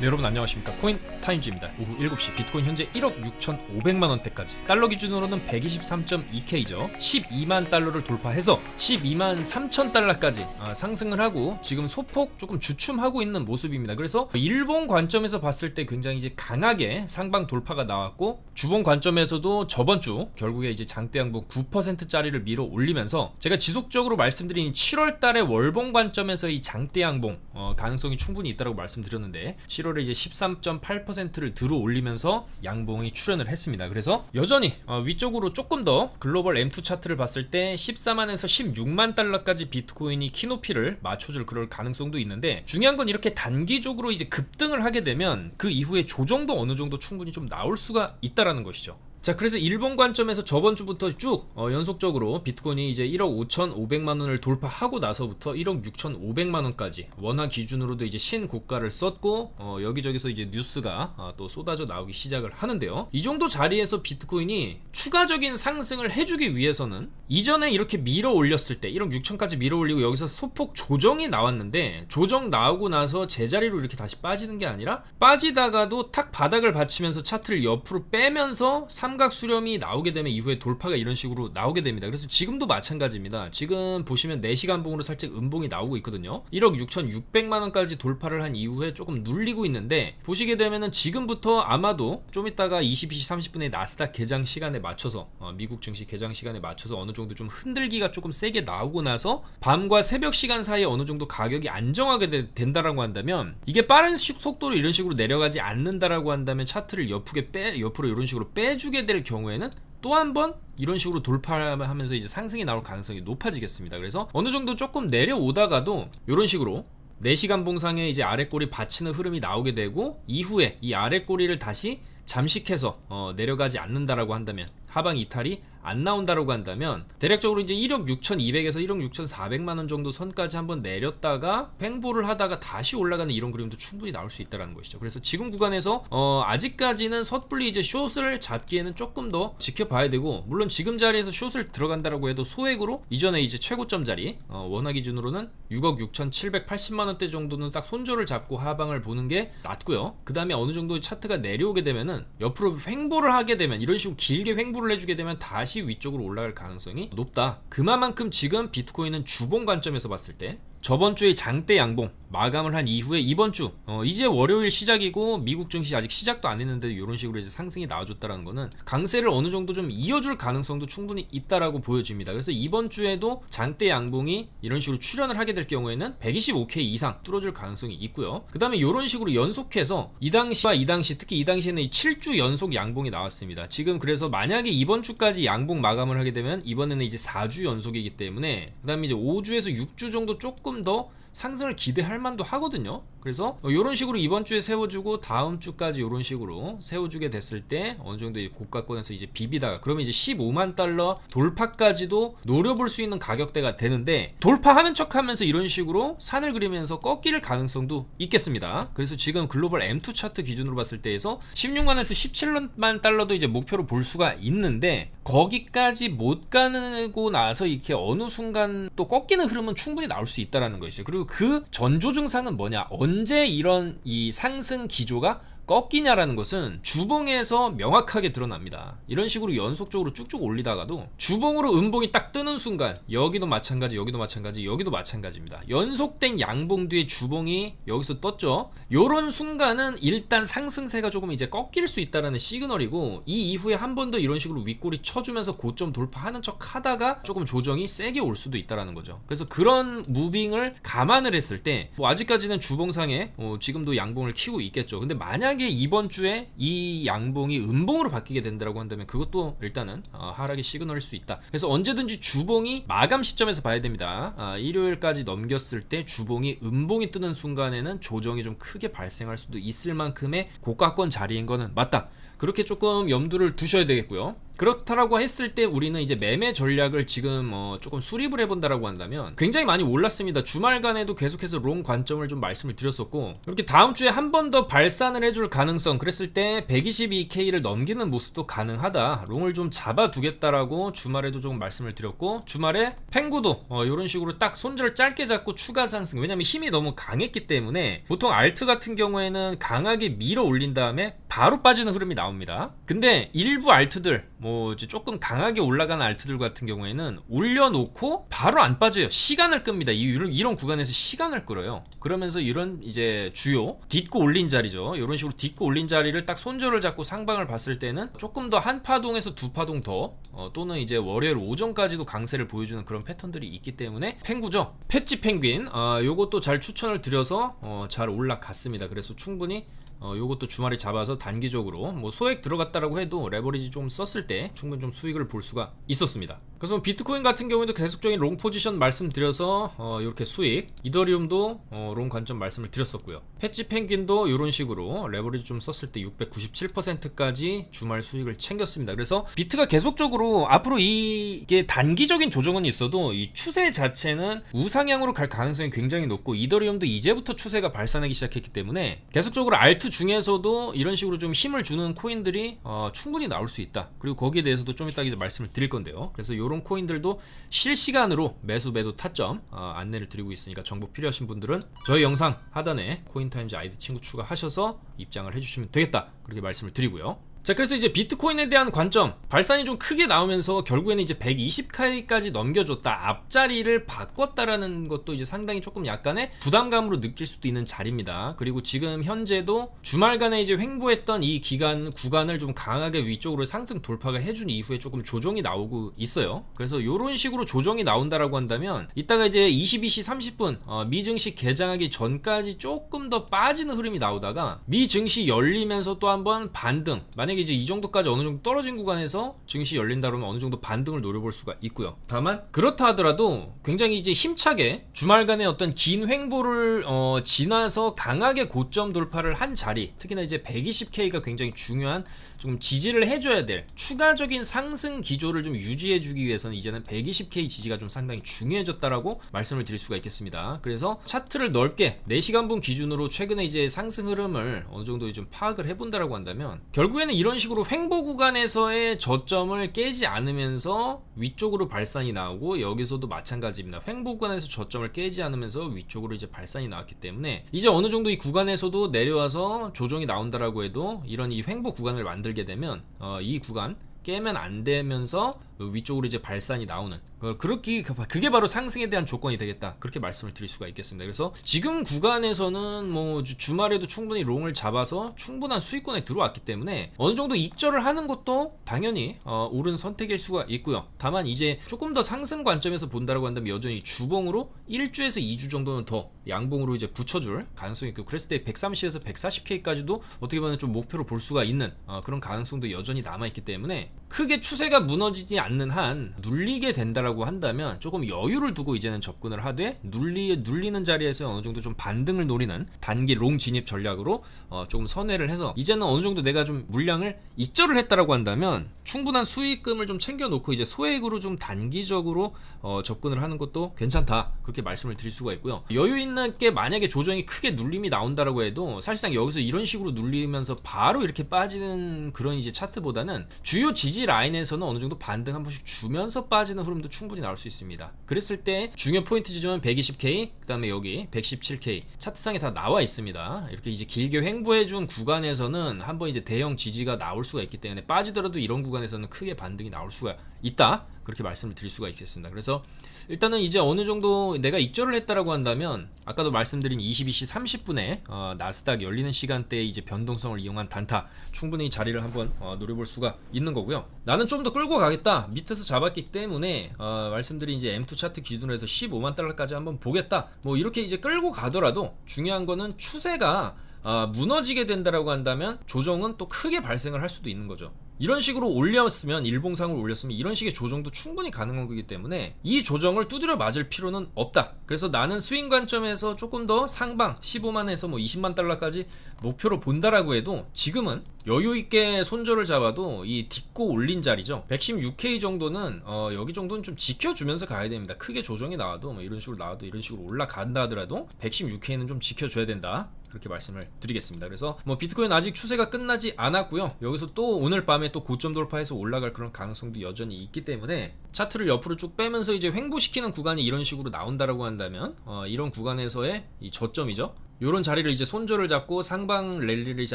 네, 여러분 안녕하십니까? 코인 타임즈입니다. 오후 7시 비트코인 현재 1억 6,500만원대까지. 달러 기준으로는 123.2K죠. 12만 달러를 돌파해서 12만 3천 달러까지 아, 상승을 하고 지금 소폭 조금 주춤하고 있는 모습입니다. 그래서 일본 관점에서 봤을 때 굉장히 이제 강하게 상방 돌파가 나왔고 주본 관점에서도 저번 주 결국에 이제 장대 양봉 9%짜리를 밀어 올리면서 제가 지속적으로 말씀드린 7월 달에 월봉 관점에서 이 장대 양봉 어, 가능성이 충분히 있다고 말씀드렸는데 7월 에 이제 13.8%를 들어 올리면서 양봉이 출현을 했습니다. 그래서 여전히 어, 위쪽으로 조금 더 글로벌 M2 차트를 봤을 때 14만에서 16만 달러까지 비트코인이 키높이를 맞춰줄 그럴 가능성도 있는데 중요한 건 이렇게 단기적으로 이제 급등을 하게 되면 그 이후에 조정도 어느 정도 충분히 좀 나올 수가 있다라는 것이죠. 자 그래서 일본 관점에서 저번 주부터 쭉 어, 연속적으로 비트코인이 이제 1억 5,500만 원을 돌파하고 나서부터 1억 6,500만 원까지 원화 기준으로도 이제 신고가를 썼고 어, 여기저기서 이제 뉴스가 어, 또 쏟아져 나오기 시작을 하는데요. 이 정도 자리에서 비트코인이 추가적인 상승을 해주기 위해서는 이전에 이렇게 밀어 올렸을 때 1억 6천까지 밀어 올리고 여기서 소폭 조정이 나왔는데 조정 나오고 나서 제자리로 이렇게 다시 빠지는 게 아니라 빠지다가도 탁 바닥을 받치면서 차트를 옆으로 빼면서 삼각 수렴이 나오게 되면 이후에 돌파가 이런 식으로 나오게 됩니다. 그래서 지금도 마찬가지입니다. 지금 보시면 4시간 봉으로 살짝 음봉이 나오고 있거든요. 1억 6,600만 원까지 돌파를 한 이후에 조금 눌리고 있는데 보시게 되면은 지금부터 아마도 좀 이따가 22시 30분에 나스닥 개장 시간에 맞춰서 어, 미국 증시 개장 시간에 맞춰서 어느 정도 좀 흔들기가 조금 세게 나오고 나서 밤과 새벽 시간 사이에 어느 정도 가격이 안정하게 되, 된다라고 한다면 이게 빠른 속도로 이런 식으로 내려가지 않는다라고 한다면 차트를 옆으로 빼 옆으로 이런 식으로 빼주게 될 경우에는 또 한 번 이런 식으로 돌파하면서 이제 상승이 나올 가능성이 높아지겠습니다. 그래서 어느 정도 조금 내려오다가도 이런 식으로 4시간 봉상에 이제 아래 꼬리 받치는 흐름이 나오게 되고 이후에 이 아래 꼬리를 다시 잠식해서 어, 내려가지 않는다라고 한다면 하방 이탈이 안 나온다라고 한다면 대략적으로 이제 1억 6,200에서 1억 6,400만 원 정도 선까지 한번 내렸다가 횡보를 하다가 다시 올라가는 이런 그림도 충분히 나올 수 있다는 것이죠. 그래서 지금 구간에서 어 아직까지는 섣불리 이제 숏을 잡기에는 조금 더 지켜봐야 되고 물론 지금 자리에서 숏을 들어간다라고 해도 소액으로 이전에 이제 최고점 자리 어 원화 기준으로는 6억 6,780만 원대 정도는 딱 손절을 잡고 하방을 보는 게 낫고요. 그 다음에 어느 정도 차트가 내려오게 되면은 옆으로 횡보를 하게 되면 이런 식으로 길게 횡보를 해주게 되면 다시 위쪽으로 올라갈 가능성이 높다. 그만큼 지금 비트코인은 주봉 관점에서 봤을 때 저번 주에 장대 양봉 마감을 한 이후에 이번 주 어, 이제 월요일 시작이고 미국 증시 아직 시작도 안 했는데 이런 식으로 이제 상승이 나와줬다라는 거는 강세를 어느 정도 좀 이어줄 가능성도 충분히 있다라고 보여집니다. 그래서 이번 주에도 장대 양봉이 이런 식으로 출현을 하게 될 경우에는 125K 이상 뚫어줄 가능성이 있고요. 그 다음에 이런 식으로 연속해서 이 당시와 이 당시 특히 이 당시에는 7주 연속 양봉이 나왔습니다. 지금 그래서 만약에 이번 주까지 양봉 마감을 하게 되면 이번에는 이제 4주 연속이기 때문에 그 다음에 이제 5주에서 6주 정도 조금 더 상승을 기대할 만도 하거든요. 그래서 이런 식으로 이번 주에 세워주고 다음 주까지 이런 식으로 세워주게 됐을 때 어느 정도 고가권에서 이제 비비다가 그러면 이제 15만 달러 돌파까지도 노려볼 수 있는 가격대가 되는데 돌파하는 척하면서 이런 식으로 산을 그리면서 꺾일 가능성도 있겠습니다. 그래서 지금 글로벌 M2 차트 기준으로 봤을 때에서 16만에서 17만 달러도 이제 목표로 볼 수가 있는데 거기까지 못 가고 나서 이렇게 어느 순간 또 꺾이는 흐름은 충분히 나올 수 있다라는 것이죠. 그리고 그 전조 증상은 뭐냐? 언제 이런 이 상승 기조가 꺾이냐라는 것은 주봉에서 명확하게 드러납니다. 이런 식으로 연속적으로 쭉쭉 올리다가도 주봉으로 음봉이 딱 뜨는 순간 여기도 마찬가지, 여기도 마찬가지, 여기도 마찬가지입니다. 연속된 양봉 뒤에 주봉이 여기서 떴죠. 요런 순간은 일단 상승세가 조금 이제 꺾일 수 있다라는 시그널이고 이 이후에 한 번 더 이런 식으로 윗꼬리 쳐주면서 고점 돌파하는 척 하다가 조금 조정이 세게 올 수도 있다라는 거죠. 그래서 그런 무빙을 감안을 했을 때 뭐 아직까지는 주봉상에 어 지금도 양봉을 키고 있겠죠. 근데 만약 만약에 이번 주에 이 양봉이 음봉으로 바뀌게 된다고 한다면 그것도 일단은 어, 하락의 시그널일 수 있다. 그래서 언제든지 주봉이 마감 시점에서 봐야 됩니다. 아, 일요일까지 넘겼을 때 주봉이 음봉이 뜨는 순간에는 조정이 좀 크게 발생할 수도 있을 만큼의 고가권 자리인 거는 맞다. 그렇게 조금 염두를 두셔야 되겠고요. 그렇다라고 했을 때 우리는 이제 매매 전략을 지금 어 조금 수립을 해본다라고 한다면 굉장히 많이 올랐습니다. 주말간에도 계속해서 롱 관점을 좀 말씀을 드렸었고 이렇게 다음 주에 한 번 더 발산을 해줄 가능성 그랬을 때 122K를 넘기는 모습도 가능하다. 롱을 좀 잡아두겠다라고 주말에도 조금 말씀을 드렸고 주말에 팽구도 어 이런 식으로 딱 손절을 짧게 잡고 추가 상승 왜냐면 힘이 너무 강했기 때문에 보통 알트 같은 경우에는 강하게 밀어 올린 다음에 바로 빠지는 흐름이 나옵니다. 근데 일부 알트들 뭐 이제 조금 강하게 올라가는 알트들 같은 경우에는 올려놓고 바로 안 빠져요. 시간을 끕니다. 이 이런, 이런 구간에서 시간을 끌어요. 그러면서 이런 이제 주요 딛고 올린 자리죠. 이런 식으로 딛고 올린 자리를 딱 손절을 잡고 상방을 봤을 때는 조금 더 한 파동에서 두 파동 더 어, 또는 이제 월요일 오전까지도 강세를 보여주는 그런 패턴들이 있기 때문에 펭구죠. 패치 펭귄 아 요것도 잘 추천을 드려서 어, 잘 올라갔습니다. 그래서 충분히 어, 요것도 주말에 잡아서 단기적으로 뭐 소액 들어갔다라고 해도 레버리지 좀 썼을 때 충분히 좀 수익을 볼 수가 있었습니다. 그래서 뭐 비트코인 같은 경우에도 계속적인 롱 포지션 말씀드려서 어, 이렇게 수익, 이더리움도 어, 롱 관점 말씀을 드렸었고요. 패치 펭귄도 이런 식으로 레버리지 좀 썼을 때 697%까지 주말 수익을 챙겼습니다. 그래서 비트가 계속적으로 앞으로 이게 단기적인 조정은 있어도 이 추세 자체는 우상향으로 갈 가능성이 굉장히 높고 이더리움도 이제부터 추세가 발산하기 시작했기 때문에 계속적으로 알트 중에서도 이런 식으로 좀 힘을 주는 코인들이 어, 충분히 나올 수 있다. 그리고 거기에 대해서도 좀 이따 이제 말씀을 드릴 건데요. 그래서 이런 코인들도 실시간으로 매수 매도 타점 어, 안내를 드리고 있으니까 정보 필요하신 분들은 저희 영상 하단에 코인타임즈 아이디 친구 추가하셔서 입장을 해주시면 되겠다. 그렇게 말씀을 드리고요. 자 그래서 이제 비트코인에 대한 관점. 발산이 좀 크게 나오면서 결국에는 이제 120K까지 넘겨줬다. 앞자리를 바꿨다라는 것도 이제 상당히 조금 약간의 부담감으로 느낄 수도 있는 자리입니다. 그리고 지금 현재도 주말간에 이제 횡보했던 이 기간 구간을 좀 강하게 위쪽으로 상승 돌파가 해준 이후에 조금 조정이 나오고 있어요. 그래서 이런 식으로 조정이 나온다라고 한다면 이따가 이제 22시 30분 어, 미 증시 개장하기 전까지 조금 더 빠지는 흐름이 나오다가 미 증시 열리면서 또 한번 반등. 만약에 이제 이 정도까지 어느 정도 떨어진 구간에서 증시 열린다 그러면 어느 정도 반등을 노려볼 수가 있고요. 다만 그렇다 하더라도 굉장히 이제 힘차게 주말간의 어떤 긴 횡보를 어, 지나서 강하게 고점 돌파를 한 자리, 특히나 이제 120K가 굉장히 중요한 좀 지지를 해줘야 될 추가적인 상승 기조를 좀 유지해주기 위해서는 이제는 120K 지지가 좀 상당히 중요해졌다라고 말씀을 드릴 수가 있겠습니다. 그래서 차트를 넓게 4시간분 기준으로 최근에 이제 상승 흐름을 어느 정도 좀 파악을 해본다라고 한다면 결국에는 이런 식으로 횡보 구간에서의 저점을 깨지 않으면서 위쪽으로 발산이 나오고 여기서도 마찬가지입니다. 횡보 구간에서 저점을 깨지 않으면서 위쪽으로 이제 발산이 나왔기 때문에 이제 어느 정도 이 구간에서도 내려와서 조정이 나온다라고 해도 이런 이 횡보 구간을 만들게 되면 어, 이 구간 깨면 안 되면서 위쪽으로 이제 발산이 나오는 그렇게 그게 바로 상승에 대한 조건이 되겠다 그렇게 말씀을 드릴 수가 있겠습니다. 그래서 지금 구간에서는 뭐 주말에도 충분히 롱을 잡아서 충분한 수익권에 들어왔기 때문에 어느 정도 익절을 하는 것도 당연히 어, 옳은 선택일 수가 있고요. 다만 이제 조금 더 상승 관점에서 본다라고 한다면 여전히 주봉으로 1주에서 2주 정도는 더 양봉으로 이제 붙여줄 가능성이 있고 그랬을 때 130에서 140K까지도 어떻게 보면 좀 목표로 볼 수가 있는 어, 그런 가능성도 여전히 남아있기 때문에 크게 추세가 무너지지 않는 한 눌리게 된다라고 한다면 조금 여유를 두고 이제는 접근을 하되 눌리 눌리는 자리에서 어느 정도 좀 반등을 노리는 단기 롱 진입 전략으로 어, 조금 선회를 해서 이제는 어느 정도 내가 좀 물량을 익절을 했다라고 한다면 충분한 수익금을 좀 챙겨놓고 이제 소액으로 좀 단기적으로 어, 접근을 하는 것도 괜찮다. 그렇게 말씀을 드릴 수가 있고요. 여유 있는 게 만약에 조정이 크게 눌림이 나온다라고 해도 사실상 여기서 이런 식으로 눌리면서 바로 이렇게 빠지는 그런 이제 차트보다는 주요 지지 라인에서는 어느 정도 반등 한 번씩 주면서 빠지는 흐름도 충분히 나올 수 있습니다. 그랬을 때 중요 포인트 지점은 120K 그 다음에 여기 117K 차트상에 다 나와 있습니다. 이렇게 이제 길게 횡보해준 구간에서는 한번 이제 대형 지지가 나올 수가 있기 때문에 빠지더라도 이런 구간 에서는 크게 반등이 나올 수가 있다 그렇게 말씀을 드릴 수가 있겠습니다. 그래서 일단은 이제 어느 정도 내가 익절을 했다라고 한다면 아까도 말씀드린 22시 30분에 어, 나스닥 열리는 시간대에 이제 변동성을 이용한 단타 충분히 자리를 한번 어, 노려볼 수가 있는 거고요. 나는 좀 더 끌고 가겠다 밑에서 잡았기 때문에 어, 말씀드린 이제 M2 차트 기준으로 해서 15만 달러까지 한번 보겠다. 뭐 이렇게 이제 끌고 가더라도 중요한 거는 추세가 어, 무너지게 된다라고 한다면 조정은 또 크게 발생을 할 수도 있는 거죠. 이런 식으로 올렸으면 일봉상을 올렸으면 이런 식의 조정도 충분히 가능한 거기 때문에 이 조정을 두드려 맞을 필요는 없다. 그래서 나는 스윙 관점에서 조금 더 상방 15만에서 뭐 20만 달러까지 목표로 본다라고 해도 지금은 여유 있게 손절을 잡아도 이 딛고 올린 자리죠. 116K 정도는 어, 여기 정도는 좀 지켜주면서 가야 됩니다. 크게 조정이 나와도 뭐 이런 식으로 나와도 이런 식으로 올라간다 하더라도 116K는 좀 지켜줘야 된다. 그렇게 말씀을 드리겠습니다. 그래서 뭐 비트코인 아직 추세가 끝나지 않았고요. 여기서 또 오늘 밤에 또 고점 돌파해서 올라갈 그런 가능성도 여전히 있기 때문에 차트를 옆으로 쭉 빼면서 이제 횡보시키는 구간이 이런 식으로 나온다라고 한다면 어, 이런 구간에서의 이 저점이죠. 요런 자리를 이제 손절을 잡고 상방 랠리를 이제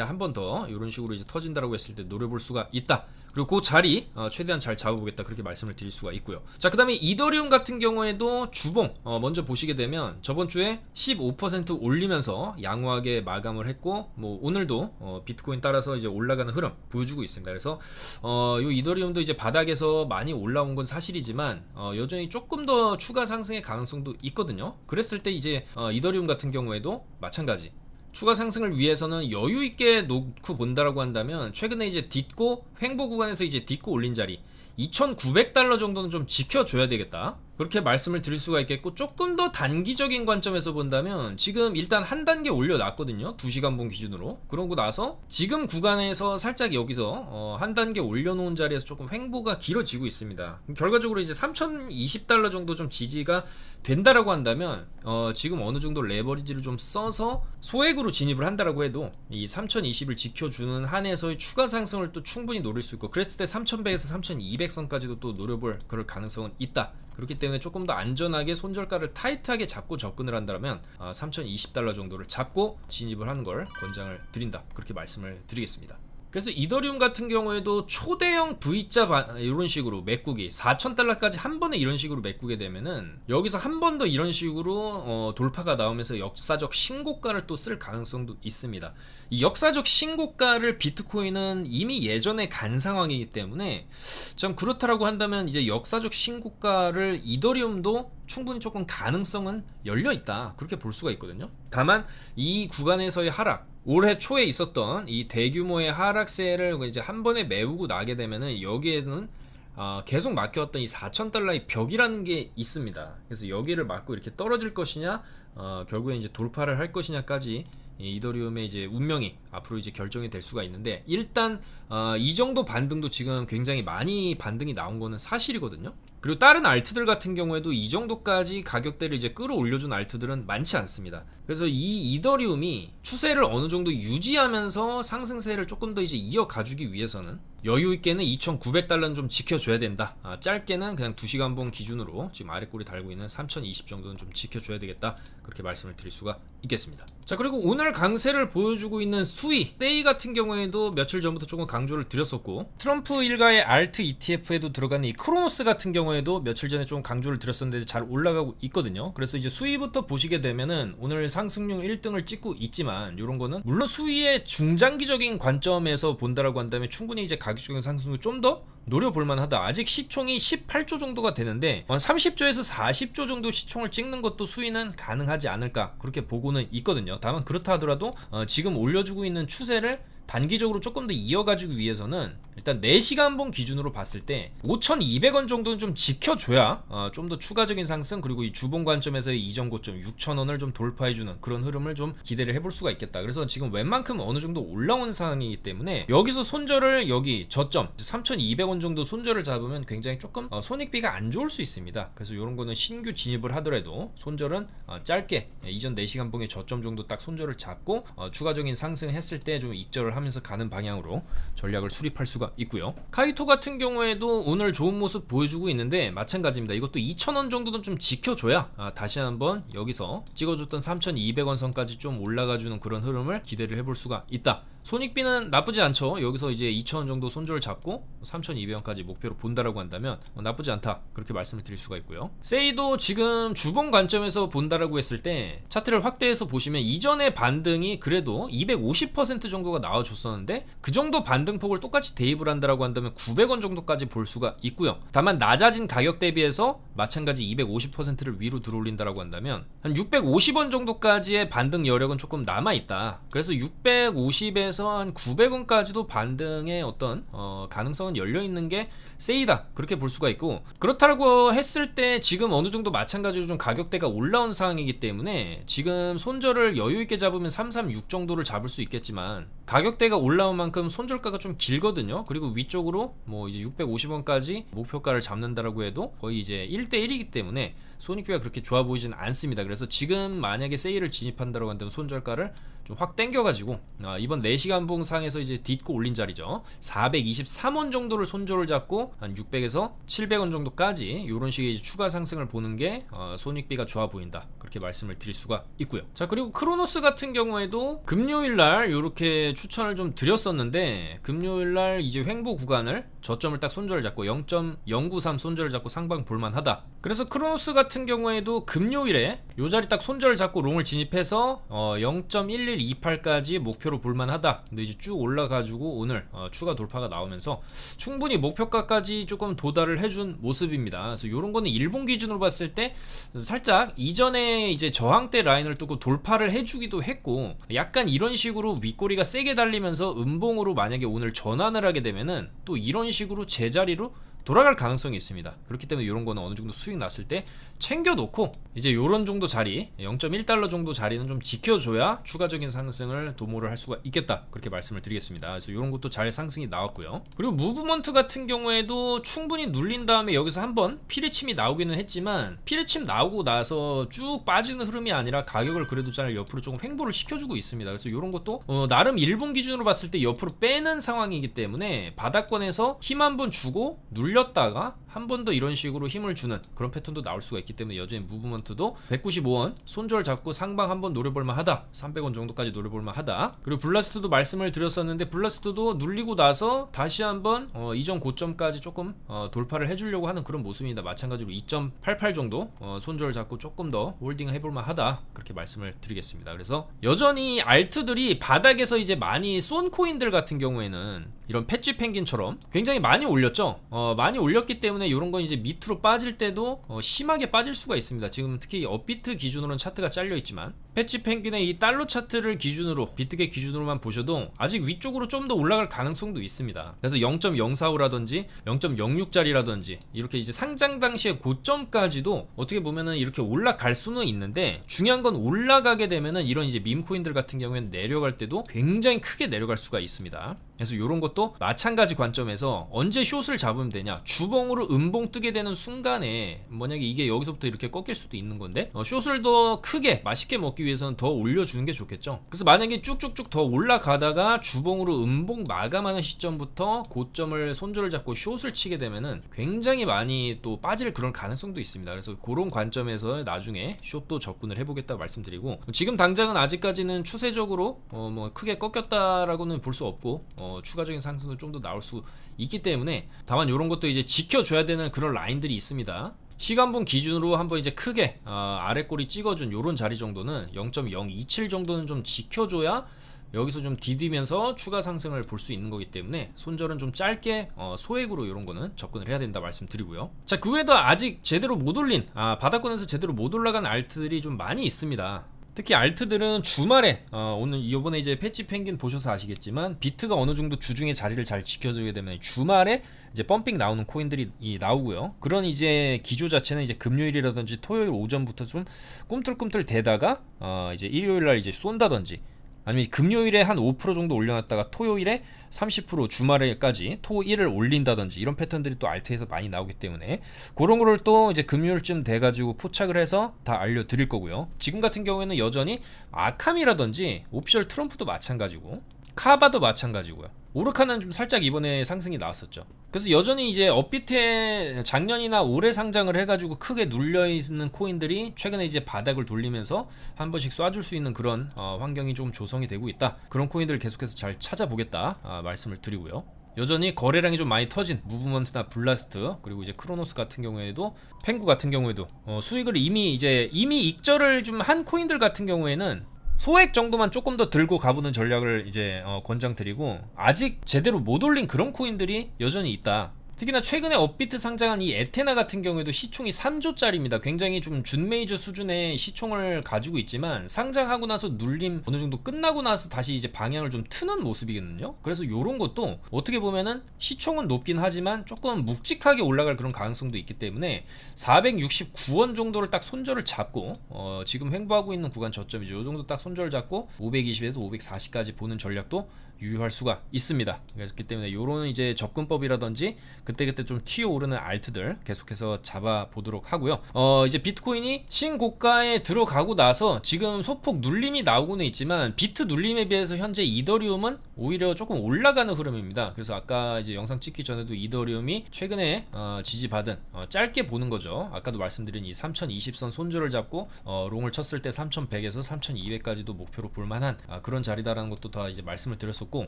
한 번더 이런 식으로 이제 터진다라고 했을 때 노려볼 수가 있다. 그리고 그 자리 어, 최대한 잘 잡아보겠다 그렇게 말씀을 드릴 수가 있고요. 자 그 다음에 이더리움 같은 경우에도 주봉 어, 먼저 보시게 되면 저번 주에 15% 올리면서 양호하게 마감을 했고 뭐 오늘도 어, 비트코인 따라서 이제 올라가는 흐름 보여주고 있습니다. 그래서 어, 요 이더리움도 이제 바닥에서 많이 올라온 건 사실이지만 어, 여전히 조금 더 추가 상승의 가능성도 있거든요. 그랬을 때 이제 어, 이더리움 같은 경우에도 마찬가지 추가 상승을 위해서는 여유 있게 놓고 본다라고 한다면 최근에 이제 딛고 횡보 구간에서 이제 딛고 올린 자리 2,900달러 정도는 좀 지켜줘야 되겠다. 그렇게 말씀을 드릴 수가 있겠고 조금 더 단기적인 관점에서 본다면 지금 일단 한 단계 올려놨거든요. 2시간 본 기준으로. 그러고 나서 지금 구간에서 살짝 여기서 어, 한 단계 올려놓은 자리에서 조금 횡보가 길어지고 있습니다. 결과적으로 이제 3020달러 정도 좀 지지가 된다라고 한다면 어, 지금 어느 정도 레버리지를 좀 써서 소액으로 진입을 한다라고 해도 이 3020을 지켜주는 한에서의 추가 상승을 또 충분히 노릴 수 있고 그랬을 때 3100에서 3200선까지도 또 노려볼 그럴 가능성은 있다 그렇기 때문에 조금 더 안전하게 손절가를 타이트하게 잡고 접근을 한다면 3020달러 아, 정도를 잡고 진입을 하는 걸 권장을 드린다. 그렇게 말씀을 드리겠습니다. 그래서 이더리움 같은 경우에도 초대형 V자 바, 이런 식으로 메꾸기 4,000달러까지 한 번에 이런 식으로 메꾸게 되면은 여기서 한 번 더 이런 식으로 어, 돌파가 나오면서 역사적 신고가를 또 쓸 가능성도 있습니다. 이 역사적 신고가를 비트코인은 이미 예전에 간 상황이기 때문에 참 그렇다라고 한다면 이제 역사적 신고가를 이더리움도 충분히 조금 가능성은 열려 있다 그렇게 볼 수가 있거든요. 다만 이 구간에서의 하락 올해 초에 있었던 이 대규모의 하락세를 이제 한 번에 메우고 나게 되면은 여기에는 어, 계속 막혀왔던 이 4,000달러의 벽이라는 게 있습니다. 그래서 여기를 막고 이렇게 떨어질 것이냐, 어, 결국에 이제 돌파를 할 것이냐까지 이더리움의 이제 운명이 앞으로 이제 결정이 될 수가 있는데 일단 어, 이 정도 반등도 지금 굉장히 많이 반등이 나온 거는 사실이거든요. 그리고 다른 알트들 같은 경우에도 이 정도까지 가격대를 이제 끌어올려준 알트들은 많지 않습니다. 그래서 이 이더리움이 추세를 어느 정도 유지하면서 상승세를 조금 더 이제 이어가주기 위해서는 여유 있게는 2,900달러는 좀 지켜줘야 된다. 아, 짧게는 그냥 2시간 봉 기준으로 지금 아래 꼬리 달고 있는 3,020 정도는 좀 지켜줘야 되겠다. 그렇게 말씀을 드릴 수가 있겠습니다. 자 그리고 오늘 강세를 보여주고 있는 수위 세이 같은 경우에도 며칠 전부터 조금 강조를 드렸었고 트럼프 일가의 알트 ETF에도 들어가는 이 크로노스 같은 경우에도 며칠 전에 좀 강조를 드렸었는데 잘 올라가고 있거든요. 그래서 이제 수위부터 보시게 되면은 오늘 상승률 1등을 찍고 있지만 이런 거는 물론 수위의 중장기적인 관점에서 본다라고 한다면 충분히 이제 가 격적인 상승도 좀 더 노려볼 만하다. 아직 시총이 18조 정도가 되는데 30조에서 40조 정도 시총을 찍는 것도 수위는 가능하지 않을까 그렇게 보고는 있거든요. 다만 그렇다 하더라도 어, 지금 올려주고 있는 추세를 단기적으로 조금 더 이어가주기 위해서는 일단 4시간 봉 기준으로 봤을 때 5,200원 정도는 좀 지켜줘야 어, 좀더 추가적인 상승 그리고 이 주봉 관점에서의 이전 고점 6,000원을 좀 돌파해주는 그런 흐름을 좀 기대를 해볼 수가 있겠다. 그래서 지금 웬만큼 어느 정도 올라온 상황이기 때문에 여기서 손절을 여기 저점 3,200원 정도 손절을 잡으면 굉장히 조금 어, 손익비가 안 좋을 수 있습니다. 그래서 이런 거는 신규 진입을 하더라도 손절은 어, 짧게 이전 4시간 봉의 저점 정도 딱 손절을 잡고 어, 추가적인 상승했을 때 좀 익절을 하면서 가는 방향으로 전략을 수립할 수가 있고요. 카이토 같은 경우에도 오늘 좋은 모습 보여주고 있는데 마찬가지입니다. 이것도 2,000원 정도는 좀 지켜줘야 아, 다시 한번 여기서 찍어줬던 3,200원 선까지 좀 올라가주는 그런 흐름을 기대를 해볼 수가 있다. 손익비는 나쁘지 않죠. 여기서 이제 2,000원 정도 손절 잡고 3,200원까지 목표로 본다라고 한다면 뭐 나쁘지 않다. 그렇게 말씀을 드릴 수가 있고요. 세이도 지금 주봉 관점에서 본다라고 했을 때 차트를 확대해서 보시면 이전의 반등이 그래도 250% 정도가 나와줬었는데 그 정도 반등폭을 똑같이 대입을 한다라고 한다면 900원 정도까지 볼 수가 있고요. 다만 낮아진 가격 대비해서 마찬가지 250%를 위로 들어올린다라고 한다면 한 650원 정도까지의 반등 여력은 조금 남아 있다. 그래서 650에 관점에서 한 900원까지도 반등의 어떤 어, 가능성은 열려 있는 게 세이다. 그렇게 볼 수가 있고 그렇다고 했을 때 지금 어느 정도 마찬가지로 좀 가격대가 올라온 상황이기 때문에 지금 손절을 여유 있게 잡으면 336 정도를 잡을 수 있겠지만 가격대가 올라온 만큼 손절가가 좀 길거든요. 그리고 위쪽으로 뭐 이제 650원까지 목표가를 잡는다라고 해도 거의 이제 1대1이기 때문에 손익비가 그렇게 좋아 보이지는 않습니다. 그래서 지금 만약에 세일을 진입한다고 한다면 손절가를 좀 확 땡겨가지고 아, 이번 4시간 봉상에서 이제 딛고 올린 자리죠 423원 정도를 손절을 잡고 한 600에서 700원 정도까지 이런 식의 추가 상승을 보는 게 어, 손익비가 좋아 보인다 그렇게 말씀을 드릴 수가 있고요 자 그리고 크로노스 같은 경우에도 금요일날 이렇게 추천을 좀 드렸었는데 금요일날 이제 횡보 구간을 저점을 딱 손절을 잡고 0.093 손절을 잡고 상방 볼만하다 그래서 크로노스 같은 경우에도 금요일에 요 자리 딱 손절을 잡고 롱을 진입해서 어, 0.1128까지 목표로 볼만하다. 근데 이제 쭉 올라가지고 오늘 어, 추가 돌파가 나오면서 충분히 목표가까지 조금 도달을 해준 모습입니다. 그래서 이런 거는 일본 기준으로 봤을 때 살짝 이전에 이제 저항대 라인을 뚫고 돌파를 해주기도 했고 약간 이런 식으로 윗꼬리가 세게 달리면서 음봉으로 만약에 오늘 전환을 하게 되면은 또 이런 식으로 제자리로 돌아갈 가능성이 있습니다. 그렇기 때문에 이런 거는 어느 정도 수익 났을 때 챙겨놓고 이제 이런 정도 자리 0.1달러 정도 자리는 좀 지켜줘야 추가적인 상승을 도모를 할 수가 있겠다 그렇게 말씀을 드리겠습니다. 그래서 이런 것도 잘 상승이 나왔고요. 그리고 무브먼트 같은 경우에도 충분히 눌린 다음에 여기서 한번 피레침이 나오기는 했지만 피레침 나오고 나서 쭉 빠지는 흐름이 아니라 가격을 그래도 잘 옆으로 조금 횡보를 시켜주고 있습니다. 그래서 이런 것도 어, 나름 일본 기준으로 봤을 때 옆으로 빼는 상황이기 때문에 바닥권에서 힘 한번 주고 눌 렸다가 한 번 더 이런 식으로 힘을 주는 그런 패턴도 나올 수가 있기 때문에 여전히 무브먼트도 195원 손절 잡고 상방 한 번 노려볼만 하다 300원 정도까지 노려볼만 하다. 그리고 블라스트도 말씀을 드렸었는데 블라스트도 눌리고 나서 다시 한번 어, 이전 고점까지 조금 어, 돌파를 해주려고 하는 그런 모습입니다. 마찬가지로 2.88 정도 어, 손절 잡고 조금 더 홀딩 해볼만 하다. 그렇게 말씀을 드리겠습니다. 그래서 여전히 알트들이 바닥에서 이제 많이 쏜 코인들 같은 경우에는 이런 패치 펭귄처럼 굉장히 많이 올렸죠? 어, 많이 올렸기 때문에 이런 건 이제 밑으로 빠질 때도 어, 심하게 빠질 수가 있습니다. 지금 특히 업비트 기준으로는 차트가 잘려 있지만 패치 펭귄의 이 달러 차트를 기준으로 비트겟 기준으로만 보셔도 아직 위쪽으로 좀 더 올라갈 가능성도 있습니다. 그래서 0.045라든지 0.06짜리라든지 이렇게 이제 상장 당시의 고점까지도 어떻게 보면은 이렇게 올라갈 수는 있는데 중요한 건 올라가게 되면은 이런 이제 밈코인들 같은 경우에는 내려갈 때도 굉장히 크게 내려갈 수가 있습니다. 그래서 이런 것도 마찬가지 관점에서 언제 숏을 잡으면 되냐 주봉으로 음봉 뜨게 되는 순간에 만약에 이게 여기서부터 이렇게 꺾일 수도 있는 건데 어, 숏을 더 크게 맛있게 먹기 위해서는 더 올려주는 게 좋겠죠 그래서 만약에 쭉쭉쭉 더 올라가다가 주봉으로 음봉 마감하는 시점부터 고점을 손절을 잡고 숏을 치게 되면은 굉장히 많이 또 빠질 그런 가능성도 있습니다 그래서 그런 관점에서 나중에 숏도 접근을 해보겠다 말씀드리고 지금 당장은 아직까지는 추세적으로 어, 뭐 크게 꺾였다라고는 볼 수 없고 어, 추가적인 상승도 좀 더 나올 수 있기 때문에 다만 이런 것도 이제 지켜줘야 되는 그런 라인들이 있습니다. 시간분 기준으로 한번 이제 크게 어, 아래 꼬리 찍어준 요런 자리 정도는 0.027 정도는 좀 지켜줘야 여기서 좀 디디면서 추가 상승을 볼 수 있는 거기 때문에 손절은 좀 짧게 어, 소액으로 이런 거는 접근을 해야 된다 말씀드리고요. 자, 그 외에도 아직 제대로 못 올린 아, 바닥권에서 제대로 못 올라간 알트들이 좀 많이 있습니다. 특히 알트들은 주말에 어, 오늘 이번에 이제 패치 펭귄 보셔서 아시겠지만 비트가 어느 정도 주중에 자리를 잘 지켜주게 되면 주말에 이제 펌핑 나오는 코인들이 나오고요. 그런 이제 기조 자체는 이제 금요일이라든지 토요일 오전부터 좀 꿈틀꿈틀 대다가 어, 이제 일요일 날 이제 쏜다든지 아니면 금요일에 한 5% 정도 올려놨다가 토요일에 30% 주말에까지 토 1을 올린다든지 이런 패턴들이 또 알트에서 많이 나오기 때문에 그런 거를 또 이제 금요일쯤 돼가지고 포착을 해서 다 알려드릴 거고요. 지금 같은 경우에는 여전히 아캄이라든지 오피셜 트럼프도 마찬가지고 카바도 마찬가지고요. 오르카는 좀 살짝 이번에 상승이 나왔었죠. 그래서 여전히 이제 업비트에 작년이나 올해 상장을 해가지고 크게 눌려 있는 코인들이 최근에 이제 바닥을 돌리면서 한 번씩 쏴줄 수 있는 그런 어, 환경이 좀 조성이 되고 있다. 그런 코인들을 계속해서 잘 찾아보겠다 아, 말씀을 드리고요. 여전히 거래량이 좀 많이 터진 무브먼트나 블라스트 그리고 이제 크로노스 같은 경우에도 펭구 같은 경우에도 어, 수익을 이미 이제 이미 익절을 좀 한 코인들 같은 경우에는 소액 정도만 조금 더 들고 가보는 전략을 이제 어, 권장드리고 아직 제대로 못 올린 그런 코인들이 여전히 있다. 특히나 최근에 업비트 상장한 이 에테나 같은 경우에도 시총이 3조짜리입니다. 굉장히 좀 준메이저 수준의 시총을 가지고 있지만 상장하고 나서 눌림 어느 정도 끝나고 나서 다시 이제 방향을 좀 트는 모습이거든요. 그래서 이런 것도 어떻게 보면은 시총은 높긴 하지만 조금 묵직하게 올라갈 그런 가능성도 있기 때문에 469원 정도를 딱 손절을 잡고 어, 지금 횡보하고 있는 구간 저점이죠. 이 정도 딱 손절 잡고 520에서 540까지 보는 전략도 유효할 수가 있습니다. 그렇기 때문에 이런 이제 접근법이라든지 그때그때 좀 튀어오르는 알트들 계속해서 잡아 보도록 하고요. 어 이제 비트코인이 신고가에 들어가고 나서 지금 소폭 눌림이 나오고는 있지만 비트 눌림에 비해서 현재 이더리움은 오히려 조금 올라가는 흐름입니다. 그래서 아까 이제 영상 찍기 전에도 이더리움이 최근에 어, 지지받은 어, 짧게 보는 거죠. 아까도 말씀드린 이 3020선 손절을 잡고 어, 롱을 쳤을 때 3100에서 3200까지도 목표로 볼 만한 아, 그런 자리다라는 것도 다 이제 말씀을 드렸 었고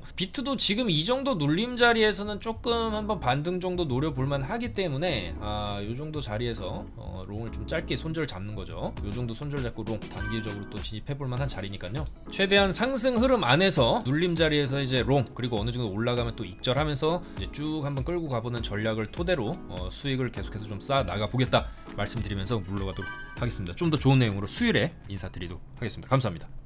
비트도 지금 이 정도 눌림 자리에서는 조금 한번 반등 정도 노려볼 만 하기 때문에 아, 요 정도 자리에서 어, 롱을 좀 짧게 손절 잡는 거죠. 요 정도 손절 잡고 롱 단기적으로 또 진입해 볼 만한 자리니까요. 최대한 상승 흐름 안에서 눌림 자리에서 이제 롱 그리고 어느 정도 올라가면 또 익절하면서 이제 쭉 한번 끌고 가보는 전략을 토대로 어, 수익을 계속해서 좀 쌓아 나가 보겠다 말씀드리면서 물러가도록 하겠습니다. 좀 더 좋은 내용으로 수요일에 인사드리도록 하겠습니다. 감사합니다.